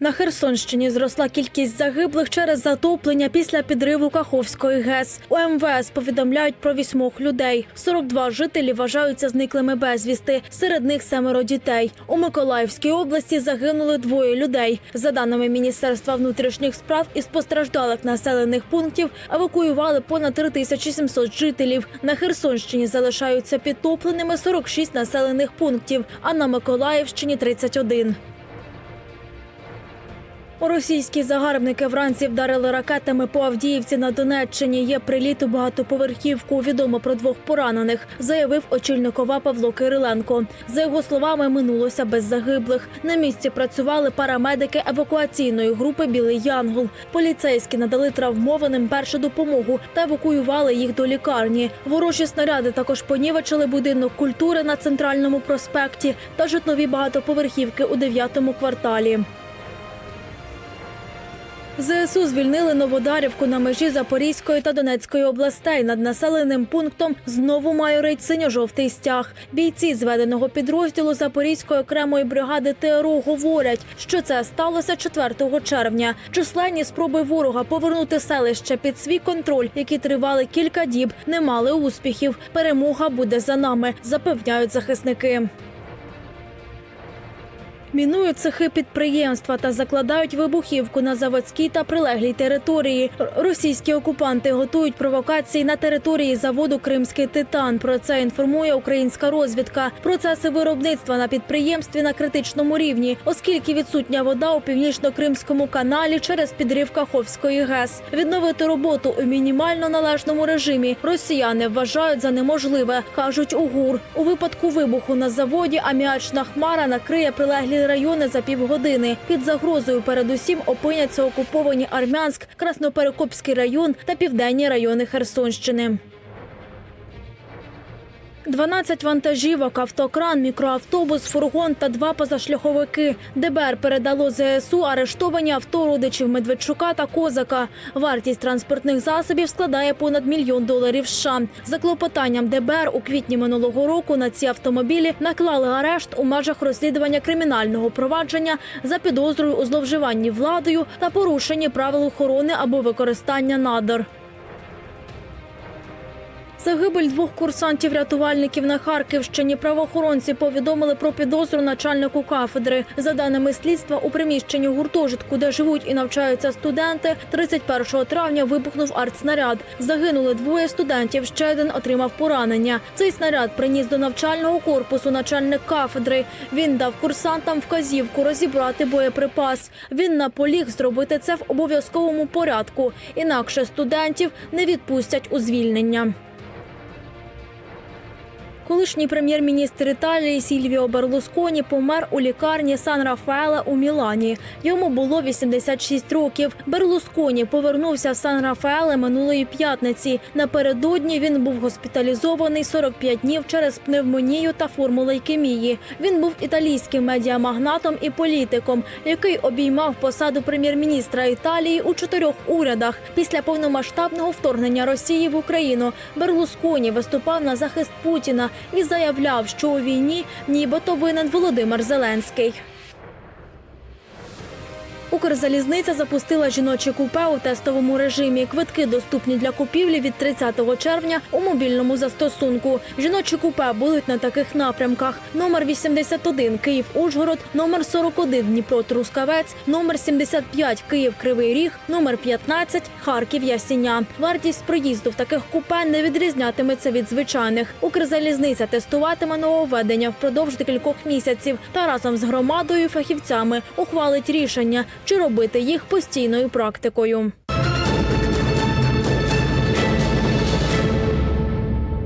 На Херсонщині зросла кількість загиблих через затоплення після підриву Каховської ГЕС. У МВС повідомляють про вісьмох людей. 42 жителі вважаються зниклими безвісти. Серед них семеро дітей. У Миколаївській області загинули двоє людей. За даними Міністерства внутрішніх справ із постраждалих населених пунктів евакуювали понад 3700 жителів. На Херсонщині залишаються підтопленими 46 населених пунктів, а на Миколаївщині 31. Російські загарбники вранці вдарили ракетами по Авдіївці на Донеччині. Є приліт у багатоповерхівку. Відомо про двох поранених, заявив очільник ОВА Павло Кириленко. За його словами, минулося без загиблих. На місці працювали парамедики евакуаційної групи Білий Янгол. Поліцейські надали травмованим першу допомогу та евакуювали їх до лікарні. Ворожі снаряди також понівечили будинок культури на центральному проспекті та житлові багатоповерхівки у дев'ятому кварталі. ЗСУ звільнили Новодарівку на межі Запорізької та Донецької областей. Над населеним пунктом знову майорить синьо-жовтий стяг. Бійці зведеного підрозділу Запорізької окремої бригади ТРО говорять, що це сталося 4 червня. Численні спроби ворога повернути селище під свій контроль, які тривали кілька діб, не мали успіхів. Перемога буде за нами, запевняють захисники. Мінують цехи підприємства та закладають вибухівку на заводській та прилеглій території. Російські окупанти готують провокації на території заводу Кримський титан. Про це інформує українська розвідка. Процеси виробництва на підприємстві на критичному рівні, оскільки відсутня вода у північно-кримському каналі через підрив Каховської ГЕС. Відновити роботу у мінімально належному режимі росіяни вважають за неможливе, кажуть у ГУР. У випадку вибуху на заводі аміачна хмара накриє прилеглі райони за півгодини. Під загрозою передусім опиняться окуповані Армянськ, Красноперекопський район та південні райони Херсонщини. 12 вантажівок, автокран, мікроавтобус, фургон та два позашляховики. ДБР передало ЗСУ арештовані авто родичів Медведчука та Козака. Вартість транспортних засобів складає понад мільйон доларів США. За клопотанням ДБР у квітні минулого року на ці автомобілі наклали арешт у межах розслідування кримінального провадження за підозрою у зловживанні владою та порушенні правил охорони або використання надр. Загибель двох курсантів-рятувальників на Харківщині правоохоронці повідомили про підозру начальнику кафедри. За даними слідства, у приміщенні гуртожитку, де живуть і навчаються студенти, 31 травня вибухнув артснаряд. Загинули двоє студентів. Ще один отримав поранення. Цей снаряд приніс до навчального корпусу начальник кафедри. Він дав курсантам вказівку розібрати боєприпас. Він наполіг зробити це в обов'язковому порядку. Інакше студентів не відпустять у звільнення. Колишній прем'єр-міністр Італії Сільвіо Берлусконі помер у лікарні Сан Рафаела у Мілані. Йому було 86 років. Берлусконі повернувся в Сан Рафаеле минулої п'ятниці. Напередодні він був госпіталізований 45 днів через пневмонію та форму лейкемії. Він був італійським медіамагнатом і політиком, який обіймав посаду прем'єр-міністра Італії у чотирьох урядах. Після повномасштабного вторгнення Росії в Україну Берлусконі виступав на захист Путіна і заявляв, що у війні нібито винен Володимир Зеленський. Укрзалізниця запустила жіночі купе у тестовому режимі. Квитки доступні для купівлі від 30 червня у мобільному застосунку. Жіночі купе будуть на таких напрямках: номер 81 Київ Ужгород, номер 41 Дніпро Трускавець, номер 75 Київ Кривий Ріг, номер 15 Харків Ясіня. Вартість проїзду в таких купе не відрізнятиметься від звичайних. Укрзалізниця тестуватиме нововведення впродовж декількох місяців та разом з громадою фахівцями ухвалить рішення, чи робити їх постійною практикою.